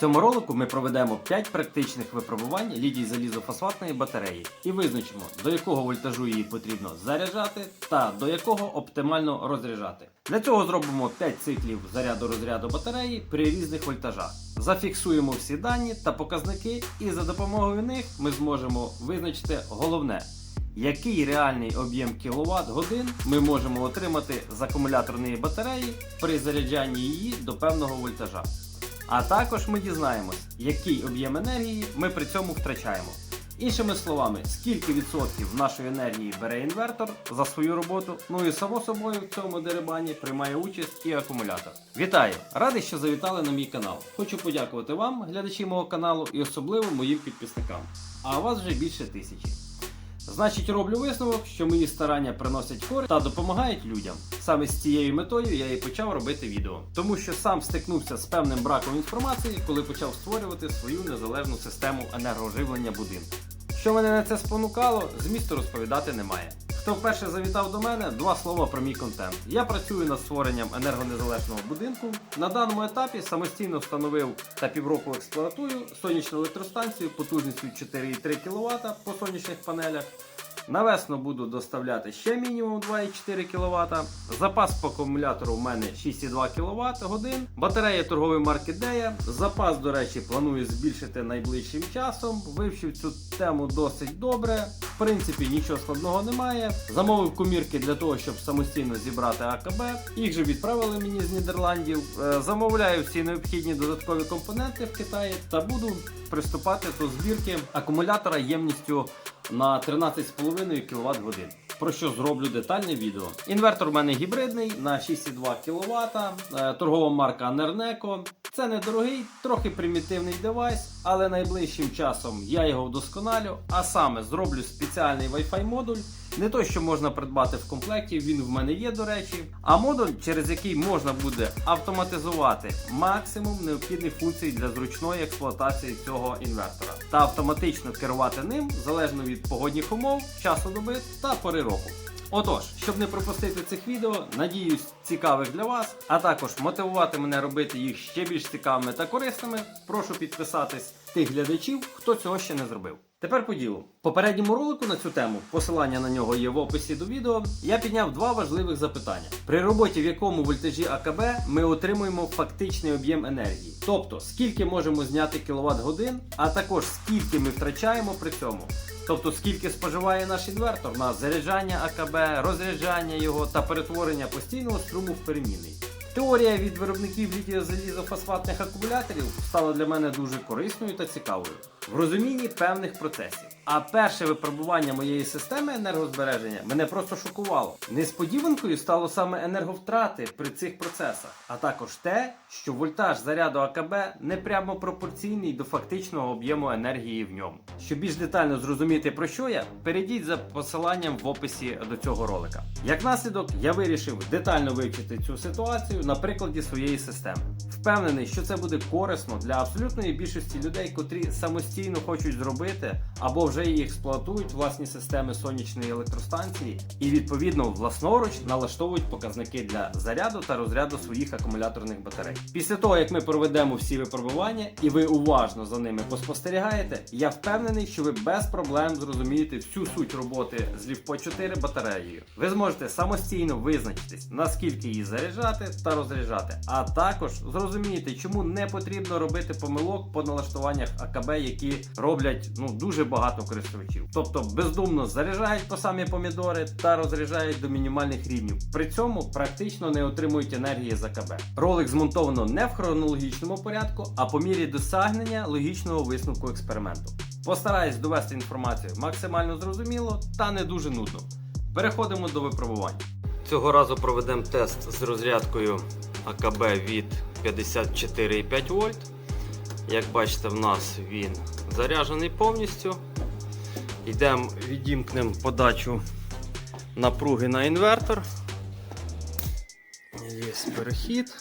Цьому ролику ми проведемо 5 практичних випробувань лідій залізофосфатної батареї і визначимо, до якого вольтажу її потрібно заряджати та до якого оптимально розряджати. Для цього зробимо 5 циклів заряду розряду батареї при різних вольтажах. Зафіксуємо всі дані та показники, і за допомогою них ми зможемо визначити головне. Який реальний об'єм кіловат годин ми можемо отримати з акумуляторної батареї при заряджанні її до певного вольтажа? А також ми дізнаємось, який об'єм енергії ми при цьому втрачаємо. Іншими словами, скільки відсотків нашої енергії бере інвертор за свою роботу, ну і само собою в цьому дерибані приймає участь і акумулятор. Вітаю! Радий, що завітали на мій канал. Хочу подякувати вам, глядачі мого каналу, і особливо моїм підписникам. А вас вже більше тисячі. Значить, роблю висновок, що мої старання приносять користь та допомагають людям. Саме з цією метою я і почав робити відео, тому що сам стикнувся з певним браком інформації, коли почав створювати свою незалежну систему енергоживлення будинку. Що мене на це спонукало, змісту розповідати немає. Хто вперше завітав до мене, два слова про мій контент. Я працюю над створенням енергонезалежного будинку. На даному етапі самостійно встановив та півроку експлуатую сонячну електростанцію потужністю 4,3 кВт по сонячних панелях. На весну буду доставляти ще мінімум 2,4 кВт. Запас по акумулятору в мене 6,2 кВт годин. Батарея торгової марки Дея. Запас, до речі, планую збільшити найближчим часом. Вивчив цю тему досить добре. В принципі, нічого складного немає. Замовив комірки для того, щоб самостійно зібрати АКБ. Їх же відправили мені з Нідерландів. Е, Замовляю всі необхідні додаткові компоненти в Китаї та буду приступати до збірки акумулятора ємністю на 13,5 кВт годин. Про що зроблю детальне відео. Інвертор в мене гібридний на 6,2 кВт, е, торгова марка Nerneco. Це недорогий, трохи примітивний девайс, але найближчим часом я його вдосконалю, а саме зроблю спеціальний Wi-Fi модуль. Не той, що можна придбати в комплекті, він в мене є, до речі, а модуль, через який можна буде автоматизувати максимум необхідних функцій для зручної експлуатації цього інвертора та автоматично керувати ним залежно від погодних умов, часу доби та пори року. Отож, щоб не пропустити цих відео, надіюсь, цікавих для вас, а також мотивувати мене робити їх ще більш цікавими та корисними, прошу підписатись тих глядачів, хто цього ще не зробив. Тепер по ділу. В попередньому ролику на цю тему, посилання на нього є в описі до відео, я підняв два важливих запитання. При роботі в якому вольтажі АКБ ми отримуємо фактичний об'єм енергії, тобто скільки можемо зняти кіловат годин, а також скільки ми втрачаємо при цьому. Тобто скільки споживає наш інвертор на заряджання АКБ, розряджання його та перетворення постійного струму в перемінний. Теорія від виробників літіозалізофосфатних акумуляторів стала для мене дуже корисною та цікавою в розумінні певних процесів. А перше випробування моєї системи енергозбереження мене просто шокувало. Несподіванкою стало саме енерговтрати при цих процесах, а також те, що вольтаж заряду АКБ не прямо пропорційний до фактичного об'єму енергії в ньому. Щоб більш детально зрозуміти про що я, перейдіть за посиланням в описі до цього ролика. Як наслідок, я вирішив детально вивчити цю ситуацію на прикладі своєї системи. Впевнений, що це буде корисно для абсолютної більшості людей, котрі самостійно хочуть зробити або вже і експлуатують власні системи сонячної електростанції і відповідно власноруч налаштовують показники для заряду та розряду своїх акумуляторних батарей. Після того, як ми проведемо всі випробування і ви уважно за ними поспостерігаєте, я впевнений, що ви без проблем зрозумієте всю суть роботи з Лівпо 4 батареєю. Ви зможете самостійно визначитись, наскільки її заряджати та розряджати, а також зрозумієте, чому не потрібно робити помилок по налаштуваннях АКБ, які роблять ну дуже багато користувачів. Тобто бездумно заряджають по самі помідори та розряджають до мінімальних рівнів. При цьому практично не отримують енергії з АКБ. Ролик змонтовано не в хронологічному порядку, а по мірі досягнення логічного висновку експерименту. Постараюсь довести інформацію максимально зрозуміло та не дуже нудно. Переходимо до випробування. Цього разу проведемо тест з розрядкою АКБ від 54,5 вольт. Як бачите, в нас він заряджений повністю. Йдемо, відімкнемо подачу напруги на інвертор. Є перехід.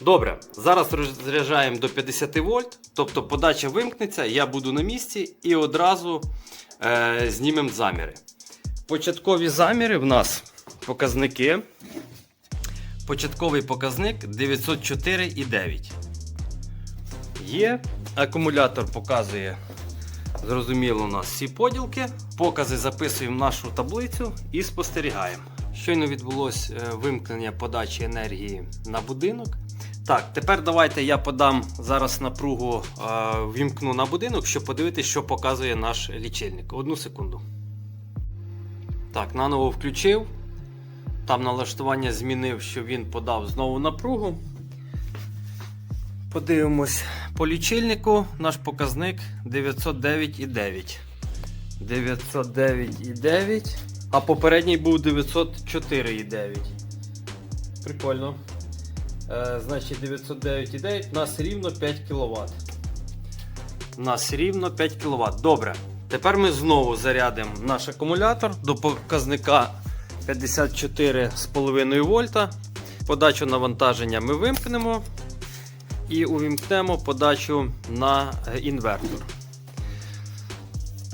Добре, зараз розряджаємо до 50 вольт, тобто подача вимкнеться, я буду на місці і одразу е, знімемо заміри. Початкові заміри в нас показники. Початковий показник 904,9. є. Акумулятор показує, зрозуміло, у нас всі поділки. Покази записуємо в нашу таблицю і спостерігаємо. Щойно відбулось е, вимкнення подачі енергії на будинок. Так, тепер давайте я подам зараз напругу, е, вімкну на будинок, щоб подивитися, що показує наш лічильник. Одну секунду. Так, наново включив. Там налаштування змінив, що він подав знову напругу. Подивимось по лічильнику. Наш показник 909,9. 909,9. А попередній був 904,9. Прикольно. Е, значить 909,9 у нас рівно 5 кВт. У нас рівно 5 кВт. Добре. Тепер ми знову зарядимо наш акумулятор до показника 54,5 вольта. Подачу навантаження ми вимкнемо і увімкнемо подачу на інвертор.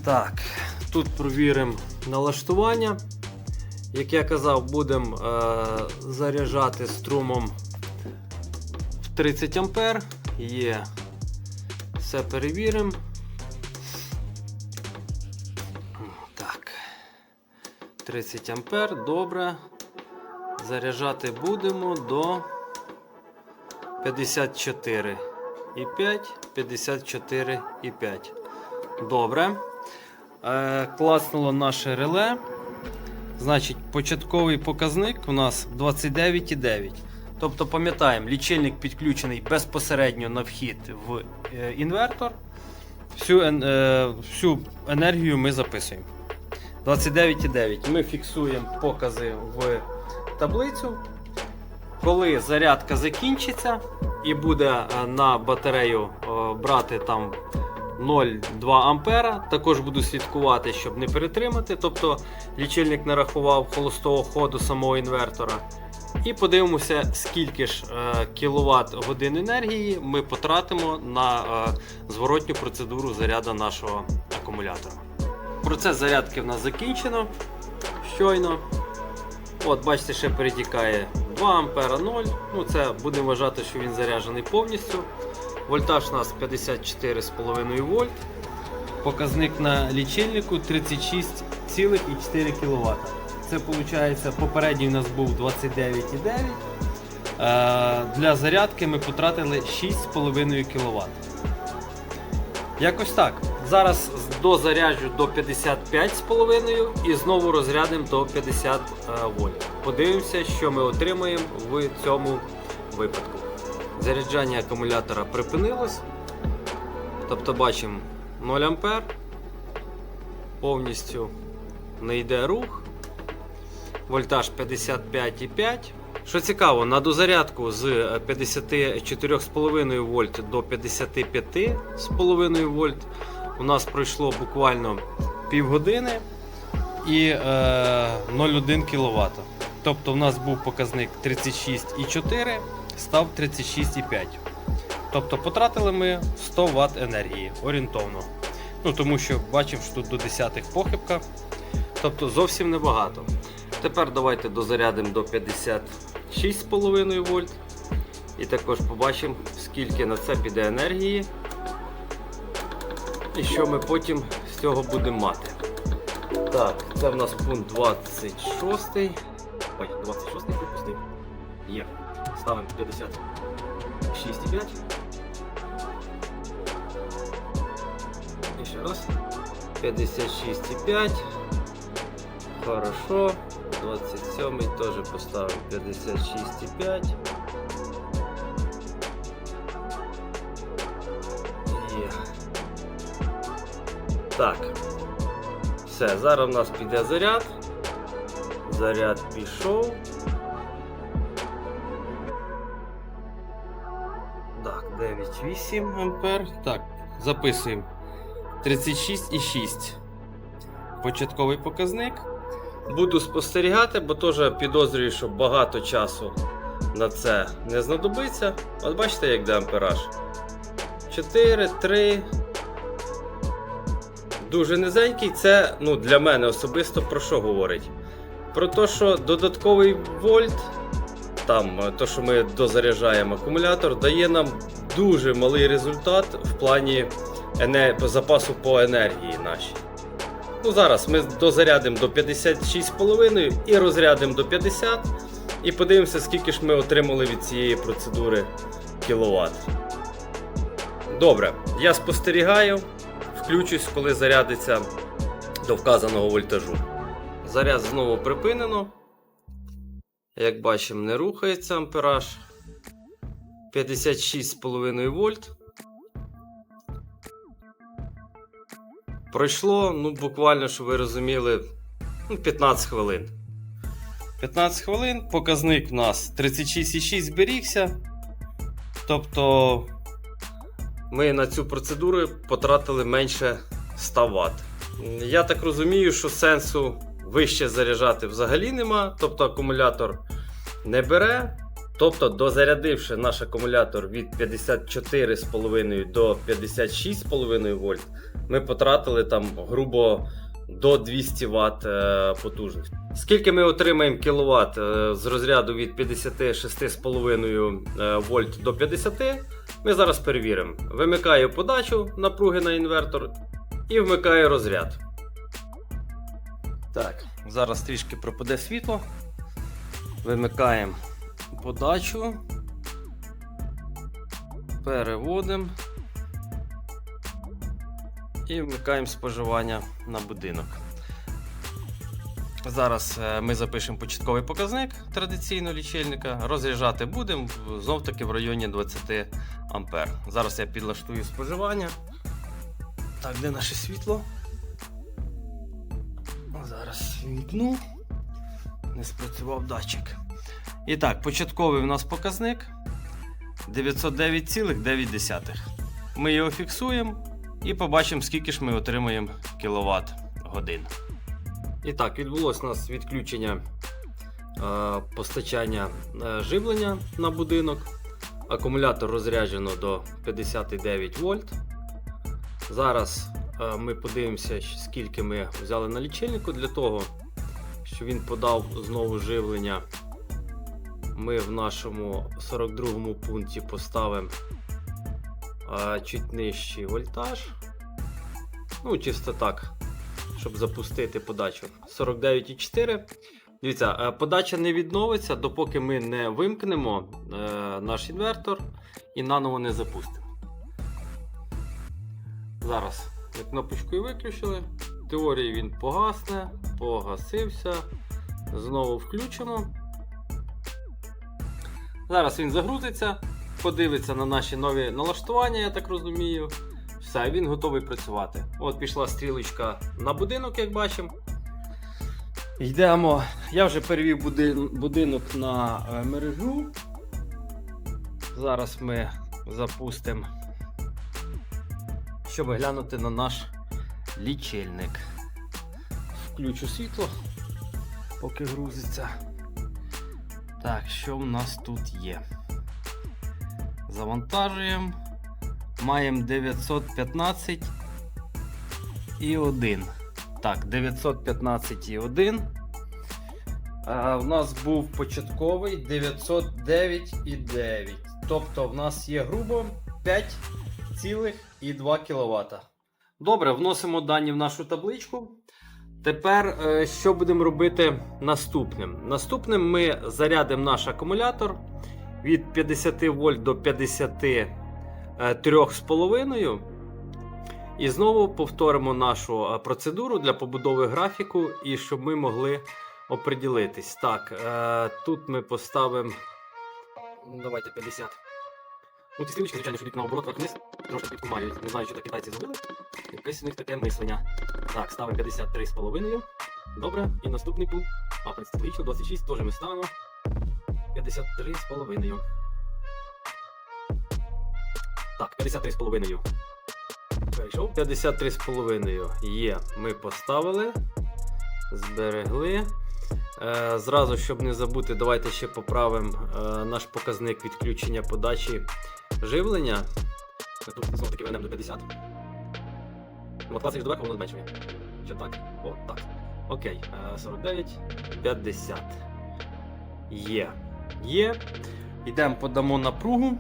Так, тут провіримо налаштування. Як я казав, будемо е, заряджати струмом в 30 А. Є. Все перевіримо. 30 ампер, добре. Заряджати будемо до 54 і 5, 54 і 5. Добре. Е, класнуло наше реле. Значить, початковий показник у нас 29,9. Тобто, пам'ятаємо, лічильник підключений безпосередньо на вхід в е, інвертор. Всю, е, всю енергію ми записуємо. 29,9. Ми фіксуємо покази в таблицю. Коли зарядка закінчиться і буде е, на батарею е, брати там 0,2 ампера, також буду слідкувати, щоб не перетримати. Тобто лічильник нарахував холостого ходу самого інвертора. І подивимося, скільки ж е, кіловат годин енергії ми потратимо на зворотню процедуру заряду нашого акумулятора. Процес зарядки в нас закінчено щойно. От, бачите, ще перетікає 2 ампера 0. Ну, це будемо вважати, що він заряджений повністю. Вольтаж у нас 54,5 вольт. Показник на лічильнику 36,4 кВт. Це виходить, попередній у нас був 29,9. Е, Для зарядки ми потратили 6,5 кВт. Якось так. Зараз дозаряджу до 55,5 і знову розрядимо до 50 е, вольт. Подивимося, що ми отримаємо в цьому випадку. Заряджання акумулятора припинилось. Тобто бачимо 0 А. Повністю не йде рух. Вольтаж 55,5. Що цікаво, на дозарядку з е, 54,5 вольт до 55,5 вольт у нас пройшло буквально півгодини і е, 0,1 кВт. Тобто у нас був показник 36,4, став 36,5. Тобто потратили ми 100 Вт енергії орієнтовно. Ну, Тому що бачимо, що тут до десятих похибка. Тобто зовсім небагато. Тепер давайте дозарядимо до 56,5 вольт. І також побачимо, скільки на це піде енергії. І що ми потім з цього будемо мати. Так, це в нас пункт 26. Ой, 26 пропустив. Є. Ставимо 56,5. І ще раз. 56,5. Хорошо. 27 теж поставимо 56,5. Є. Так. Все, зараз у нас піде заряд. Заряд пішов. Так, 9,8 ампер. Так, записуємо. 36,6. Початковий показник. Буду спостерігати, бо теж підозрюю, що багато часу на це не знадобиться. От бачите, як де ампераж. 4, 3. Дуже низенький. Це ну, для мене особисто про що говорить? Про те, що додатковий вольт, там, то, що ми дозаряджаємо акумулятор, дає нам дуже малий результат в плані запасу по енергії нашій. Ну, зараз ми дозарядимо до 56,5 і розрядимо до 50. І подивимося, скільки ж ми отримали від цієї процедури кіловат. Добре, я спостерігаю, включусь, коли зарядиться до вказаного вольтажу. Заряд знову припинено. Як бачимо, не рухається ампераж. 56,5 вольт. Пройшло, ну, буквально, щоб ви розуміли, ну, 15 хвилин. 15 хвилин, показник у нас 36,6 зберігся. Тобто ми на цю процедуру потратили менше 100 Вт. Я так розумію, що сенсу вище заряджати взагалі нема, тобто акумулятор не бере. Тобто, дозарядивши наш акумулятор від 54,5 до 56,5 вольт, ми потратили там грубо до 200 Вт е, потужності. Скільки ми отримаємо кіловат е, з розряду від 56,5 е, вольт до 50, ми зараз перевіримо. Вимикаю подачу напруги на інвертор і вмикаю розряд. Так, зараз трішки пропаде світло. Вимикаємо подачу. Переводимо. І вмикаємо споживання на будинок. Зараз е, ми запишемо початковий показник традиційного лічильника. Розряджати будемо знов таки в районі 20 ампер. Зараз я підлаштую споживання. Так, де наше світло? Зараз вімкну. Не спрацював датчик. І так, початковий у нас показник 909,9. Ми його фіксуємо і побачимо, скільки ж ми отримаємо кіловат годин. І так, відбулося у нас відключення е, постачання е, живлення на будинок. Акумулятор розряджено до 59 вольт. Зараз е, ми подивимося, скільки ми взяли на лічильнику для того, щоб він подав знову живлення. Ми в нашому 42 пункті поставимо чуть нижчий вольтаж. Ну, чисто так, щоб запустити подачу. 49,4. Дивіться, е, подача не відновиться, допоки ми не вимкнемо е, наш інвертор і наново не запустимо. Зараз ми кнопочкою виключили. В теорії він погасне, погасився. Знову включимо. Зараз він загрузиться, подивиться на наші нові налаштування, я так розумію. Все, він готовий працювати. От пішла стрілочка на будинок, як бачимо. Йдемо. Я вже перевів будин- будинок на е, мережу. Зараз ми запустимо, щоб глянути на наш лічильник. Включу світло, поки грузиться. Так, що в нас тут є? Завантажуємо. Маємо 915 і 1. Так, 915 і 1. А, у нас був початковий 909 і 9. Тобто в нас є грубо 5,2 кВт. Добре, вносимо дані в нашу табличку. Тепер е, що будемо робити наступним? Наступним ми зарядимо наш акумулятор від 50 вольт до 53,5. І знову повторимо нашу е, процедуру для побудови графіку, і щоб ми могли оприділитись. Так, е, тут ми поставимо. ну, Давайте 50. Ну, ці стрілочки, звичайно, що йдуть наоборот вверх вниз, трошки підкумають. Не знаю, що так китайці зробили. Якесь у них таке мислення. Так, ставимо 53,5. Добре. І наступний пункт. А, логічно, 26 теж ми ставимо. 53,5. Так, 53,5. Перейшов. 53,5 є. Ми поставили. Зберегли. Е, зразу, щоб не забути, давайте ще поправимо е, наш показник відключення подачі живлення. Тут знову таки вернемо до 50. Мотивація доверху воно зменшує. Чи так? О, так. Окей. Е, 49, 50. Є. Є. Йдемо подамо напругу.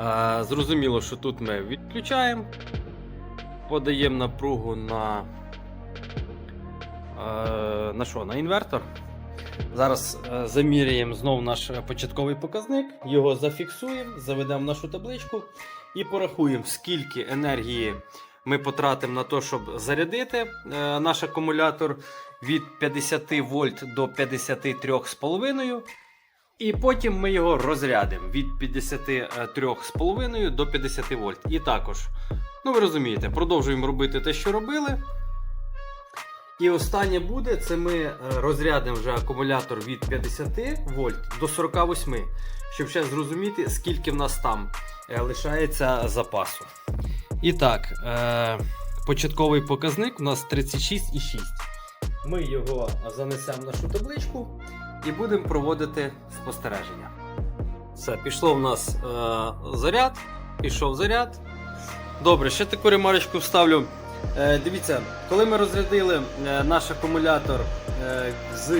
Е, Зрозуміло, що тут ми відключаємо, подаємо напругу на, е, на що? На інвертор. Зараз е, заміряємо знову наш е, початковий показник, його зафіксуємо, заведемо в нашу табличку і порахуємо, скільки енергії ми потратимо на те, щоб зарядити е, наш акумулятор від 50 вольт до 53,5. І потім ми його розрядимо від 53,5 до 50 вольт. І також, ну ви розумієте, продовжуємо робити те, що робили. І останнє буде, це ми е, розрядимо вже акумулятор від 50 вольт до 48, щоб ще зрозуміти, скільки в нас там е, лишається запасу. І так, е, початковий показник у нас 36,6. Ми його занесемо в нашу табличку і будемо проводити спостереження. Все, пішло в нас заряд, пішов заряд. Добре, ще таку ремарочку вставлю. Е, дивіться, коли ми розрядили е, наш акумулятор е, з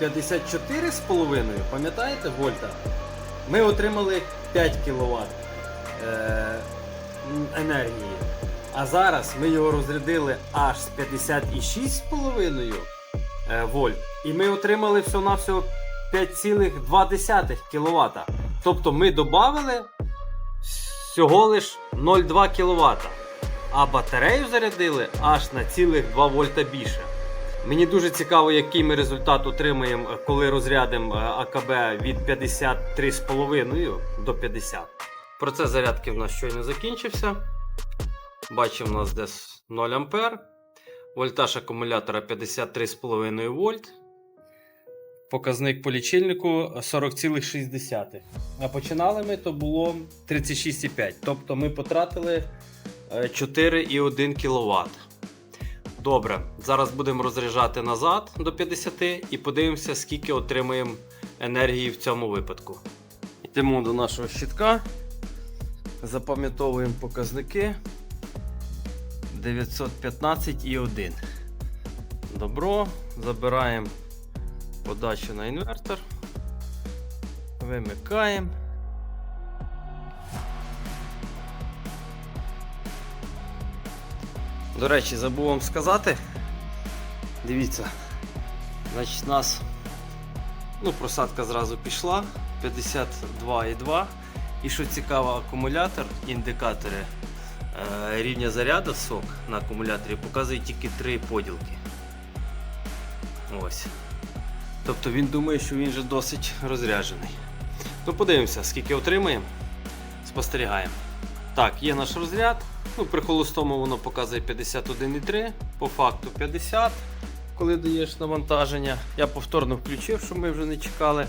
54,5, пам'ятаєте, вольта, ми отримали 5 кВт енергії. А зараз ми його розрядили аж з 56,5 е, вольт. І ми отримали всього-навсього 5,2 кВт. Тобто ми додали всього лиш 0,2 кВт. А батарею зарядили аж на цілих 2 вольта більше. Мені дуже цікаво, який ми результат отримаємо, коли розрядимо е, АКБ від 53,5 до 50. Процес зарядки в нас щойно закінчився. Бачимо, у нас десь 0 А. Вольтаж акумулятора 53,5 вольт. Показник по лічильнику 40,6. А починали ми то було 36,5. Тобто ми потратили 4,1 кВт. Добре, зараз будемо розряджати назад до 50 і подивимося, скільки отримаємо енергії в цьому випадку. Йдемо до нашого щитка. Запам'ятовуємо показники. 915,1. Добро. Забираємо подачу на інвертор. Вимикаємо. До речі, забув вам сказати. Дивіться. Значить, у нас ну, просадка зразу пішла. 52,2. І що цікаво, акумулятор, індикатори е, рівня заряду сок на акумуляторі показує тільки 3 поділки. Ось. Тобто він думає, що він вже досить розряджений. Ну, подивимося, скільки отримаємо. Спостерігаємо. Так, є наш розряд. Ну, при холостому воно показує 51,3, по факту 50, коли даєш навантаження. Я повторно включив, щоб ми вже не чекали.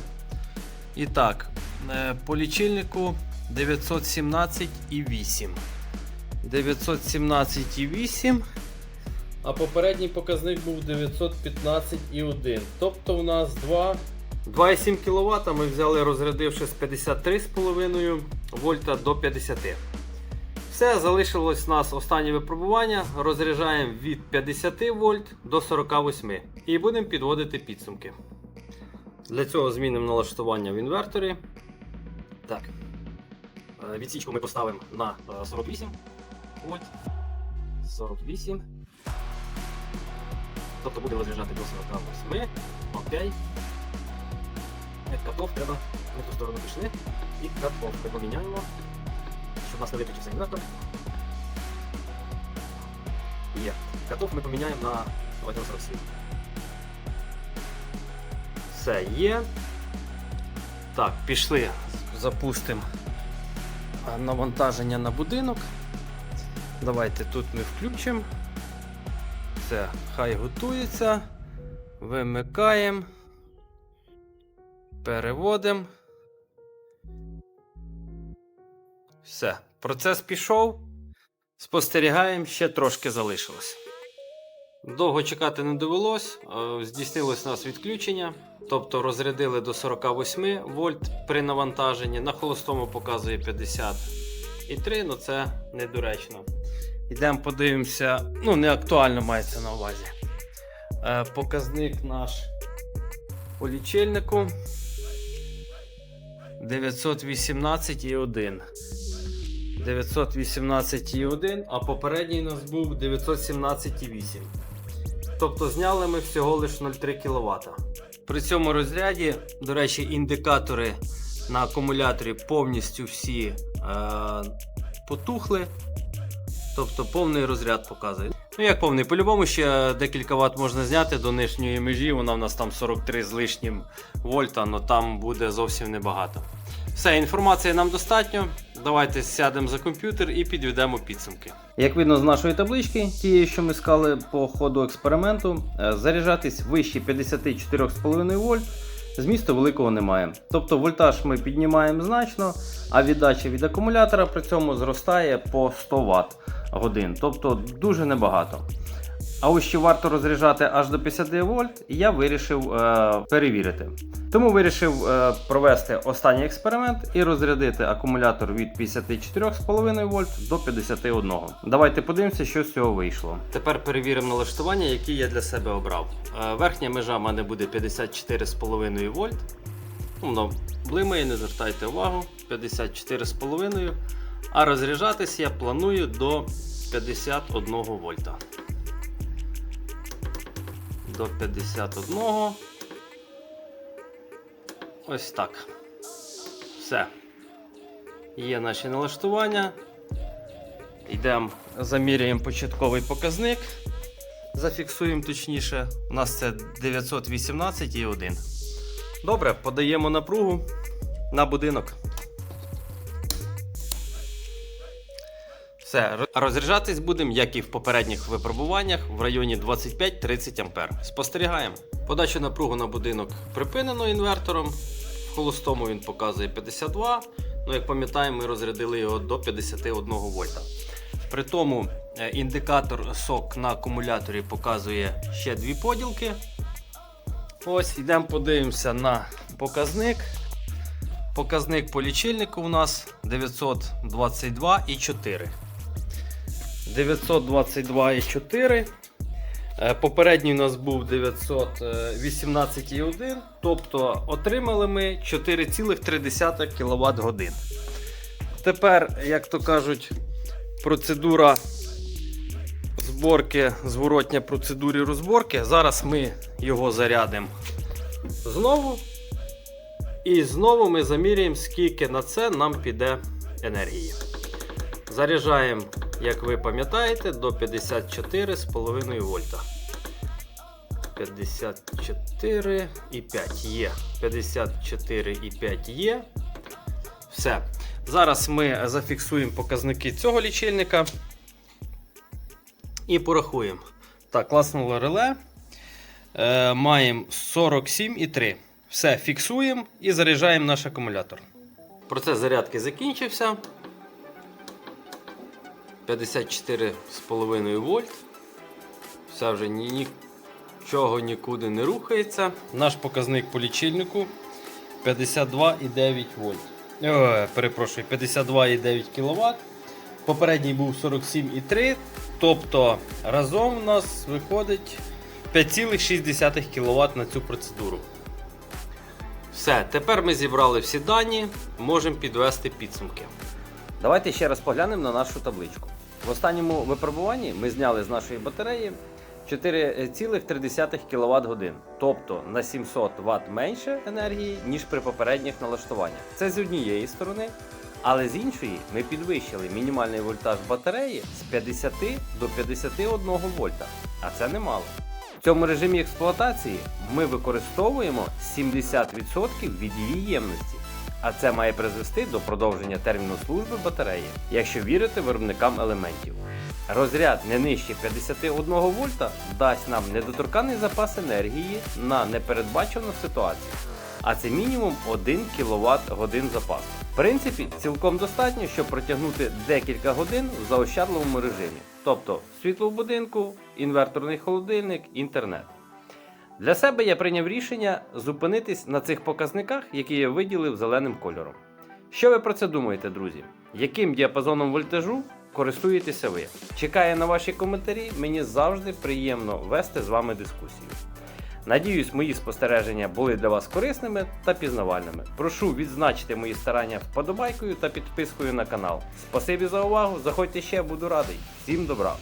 І так, е, по лічильнику 917,8. 917,8. А попередній показник був 915,1. Тобто у нас 2. 2,7 кВт ми взяли, розрядивши з 53,5 вольта до 50. Все, залишилось у нас останнє випробування. Розряджаємо від 50 вольт до 48 і будемо підводити підсумки. Для цього змінимо налаштування в інверторі. Так. Е, Відсічку ми поставимо на е, 48 вольт. 48. Тобто будемо розряджати до 48. Окей. Е, Катов треба. Ми ту сторону пішли. І катов ми поміняємо. Щоб у нас не виключився інвертор. Є. Катов ми поміняємо на 1,47. Все є. Так, пішли. Запустимо навантаження на будинок. Давайте тут ми включимо. Все, хай готується. Вимикаємо. Переводимо. Все, процес пішов. Спостерігаємо, ще трошки залишилось. Довго чекати не довелось. е, Здійснилось у нас відключення. Тобто розрядили до 48 вольт при навантаженні. На холостому показує 50,3, але це недоречно. Йдемо подивимося. Ну, не актуально мається на увазі. Е, Показник наш по лічильнику. 918,1. 918,1, а попередній у нас був 917,8. Тобто зняли ми всього лише 0,3 кВт. При цьому розряді, до речі, індикатори на акумуляторі повністю всі е, потухли. Тобто повний розряд показує. Ну як повний, по-любому ще декілька ватт можна зняти до нижньої межі, вона в нас там 43 з лишнім вольта, але там буде зовсім небагато. Все, інформації нам достатньо. Давайте сядемо за комп'ютер і підведемо підсумки. Як видно з нашої таблички, тієї, що ми скали по ходу експерименту, е, заряджатись вище 54,5 вольт змісту великого немає. Тобто вольтаж ми піднімаємо значно, а віддача від акумулятора при цьому зростає по 100 Вт годин, тобто дуже небагато. А ось чи варто розряджати аж до 50 вольт, я вирішив е, перевірити. Тому вирішив е, провести останній експеримент і розрядити акумулятор від 54,5 вольт до 51. Давайте подивимося, що з цього вийшло. Тепер перевіримо налаштування, які я для себе обрав. Е, Верхня межа в мене буде 54,5 вольт. Воно блимає, не звертайте увагу. 54,5. А розряджатись я планую до 51 вольта. До 51. Ось так. Все. Є наші налаштування. Йдемо, заміряємо початковий показник. Зафіксуємо точніше. У нас це 918,1. Добре, подаємо напругу на будинок. Все, розряджатись будемо, як і в попередніх випробуваннях, в районі 25-30 А. Спостерігаємо. Подачу напругу на будинок припинено інвертором. В холостому він показує 52. Ну, як пам'ятаємо, ми розрядили його до 51 вольта. При тому е, індикатор сок на акумуляторі показує ще дві поділки. Ось, йдемо подивимося на показник. Показник по лічильнику у нас 922,4. 922,4. Е, Попередній у нас був 918,1. Тобто отримали ми 4,3 кВт годин. Тепер, як то кажуть, процедура зборки, зворотня процедурі розборки. Зараз ми його зарядимо знову. І знову ми заміряємо, скільки на це нам піде енергії. Заряджаємо, як ви пам'ятаєте, до 54,5 вольта. 54,5 є. 54,5 є. Все. Зараз ми зафіксуємо показники цього лічильника і порахуємо. Так, класнуло реле. Е, маємо 47,3. Все, фіксуємо і заряджаємо наш акумулятор. Процес зарядки закінчився. 54,5 вольт. Все вже ні, нічого нікуди не рухається. Наш показник по лічильнику 52,9 вольт. О, перепрошую, 52,9 кВт. Попередній був 47,3. Тобто разом у нас виходить 5,6 кВт на цю процедуру. Все, тепер ми зібрали всі дані, можемо підвести підсумки. Давайте ще раз поглянемо на нашу табличку. В останньому випробуванні ми зняли з нашої батареї 4,3 кВт годин, тобто на 700 Вт менше енергії, ніж при попередніх налаштуваннях. Це з однієї сторони, але з іншої ми підвищили мінімальний вольтаж батареї з 50 до 51 вольта, а це немало. В цьому режимі експлуатації ми використовуємо 70% від її ємності. А це має призвести до продовження терміну служби батареї, якщо вірити виробникам елементів. Розряд не нижче 51 вольта дасть нам недоторканий запас енергії на непередбачену ситуацію, а це мінімум 1 кВт годин запасу. В принципі, цілком достатньо, щоб протягнути декілька годин в заощадливому режимі, тобто світло в будинку, інверторний холодильник, інтернет. Для себе я прийняв рішення зупинитись на цих показниках, які я виділив зеленим кольором. Що ви про це думаєте, друзі? Яким діапазоном вольтажу користуєтеся ви? Чекаю на ваші коментарі, мені завжди приємно вести з вами дискусію. Надіюсь, мої спостереження були для вас корисними та пізнавальними. Прошу відзначити мої старання вподобайкою та підпискою на канал. Спасибі за увагу. Заходьте ще, буду радий. Всім добра!